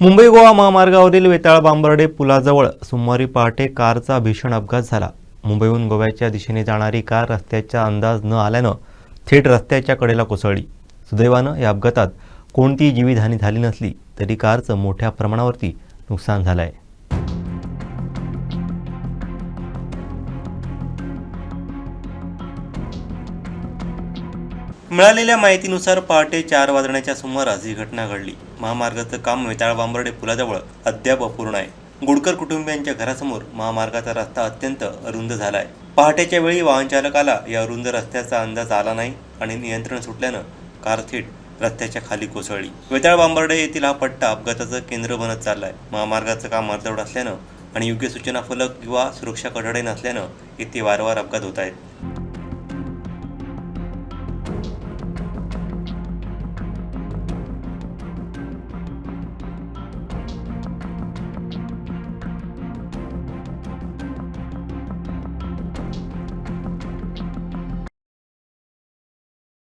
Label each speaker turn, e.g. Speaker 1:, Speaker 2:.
Speaker 1: मुंबई गोवा महामार्गावरील वेताळ बांबर्डे पुलाजवळ सोमवारी पहाटे कारचा भीषण अपघात झाला. मुंबईहून गोव्याच्या दिशेने जाणारी कार रस्त्याचा अंदाज न आल्यानं थेट रस्त्याच्या कडेला कोसळली. सुदैवानं या अपघातात कोणतीही जीवितहानी झाली नसली तरी कारचं मोठ्या प्रमाणावरती नुकसान झालं आहे मिळालेल्या माहितीनुसार पहाटे चार वाजण्याच्या सुमारास ही घटना घडली. महामार्गाचं काम वेताळ बांबर्डे पुलाजवळ अद्याप अपूर्ण आहे. गुडकर कुटुंबियांच्या घरासमोर महामार्गाचा रस्ता अत्यंत अरुंद झाला आहे पहाटेच्या वेळी वाहन चालकाला या अरुंद रस्त्याचा अंदाज आला नाही आणि नियंत्रण सुटल्यानं कार थेट रस्त्याच्या खाली कोसळली. वेताळ बांबर्डे येथील हा पट्टा अपघाताचं केंद्र बनत चाललाय. महामार्गाचं काम अर्धवट असल्यानं आणि योग्य सूचना फलक किंवा सुरक्षा कठडे नसल्यानं येथे वारंवार अपघात होत आहेत.